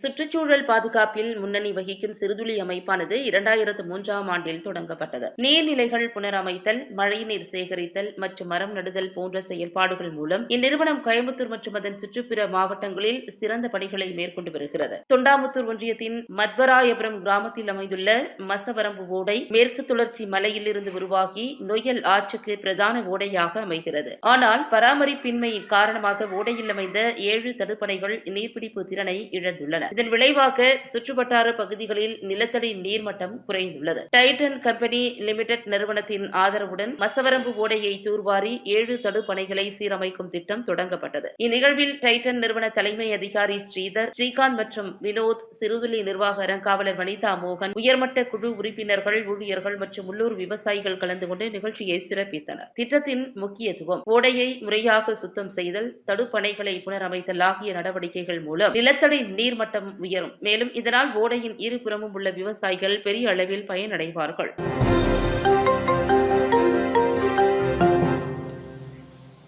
சுற்றுச்சூழல் பாதுகாப்பில் முன்னணி வகிக்கும் சிறுதுளி அமைப்பானது இரண்டாயிரத்து மூன்றாம் ஆண்டில் தொடங்கப்பட்டது. நீர்நிலைகள் புனரமைத்தல் மழைநீர் சேகரித்தல் மற்றும் மரம் நடுதல் போன்ற செயல்பாடுகள் மூலம் இந்நிறுவனம் கோயம்புத்தூர் மற்றும் அதன் சுற்றுப்புற மாவட்டங்களில் சிறந்த பணிகளை மேற்கொண்டு வருகிறது. தொண்டாமுத்தூர் ஒன்றியத்தின் மத்வராயபுரம் கிராமத்தில் அமைந்துள்ள மசவரம்பு ஓடை மேற்கு தொடர்ச்சி மலையிலிருந்து உருவாகி நொயல் ஆற்றுக்கு பிரதான ஓடையாக அமைகிறது. ஆனால் பராமரிப்பின்மை காரணமாக ஓடையில் அமைந்த ஏழு தடுப்பணைகள் நீர்பிடிப்பு திறனை இழந்துள்ளன. இதன் விளைவாக சுற்றுவட்டார பகுதிகளில் நிலத்தடி நீர்மட்டம் குறைந்துள்ளது. டைட்டன் கம்பெனி லிமிடெட் நிறுவனத்தின் ஆதரவுடன் மசவரம்பு ஓடையை தூர்வாரி ஏழு தடுப்பணைகளை சீரமைக்கும் திட்டம் தொடங்கப்பட்டது. இந்நிகழ்வில் டைட்டன் நிறுவன தலைமை அதிகாரி ஸ்ரீதர் ஸ்ரீகாந்த் மற்றும் வினோத் சிறுதுளி நிர்வாக அறங்காவலர் வனிதா மோகன் உயர்மட்ட குழு உறுப்பினர்கள் ஊழியர்கள் மற்றும் உள்ளூர் விவசாயிகள் கலந்து கொண்டு நிகழ்ச்சியை சிறப்பித்தனர். திட்டத்தின் முக்கியத்துவம் ஓடையை முறையாக சுத்தம் செய்தல் தடுப்பணைகளை புனரமைத்தல் ஆகிய நடவடிக்கைகள் மூலம் நிலத்தடி நீர்மட்டம் உயரும். மேலும் இதனால் ஓடையின் இருபுறமும் உள்ள விவசாயிகள் பெரிய அளவில் பயனடைவார்கள்.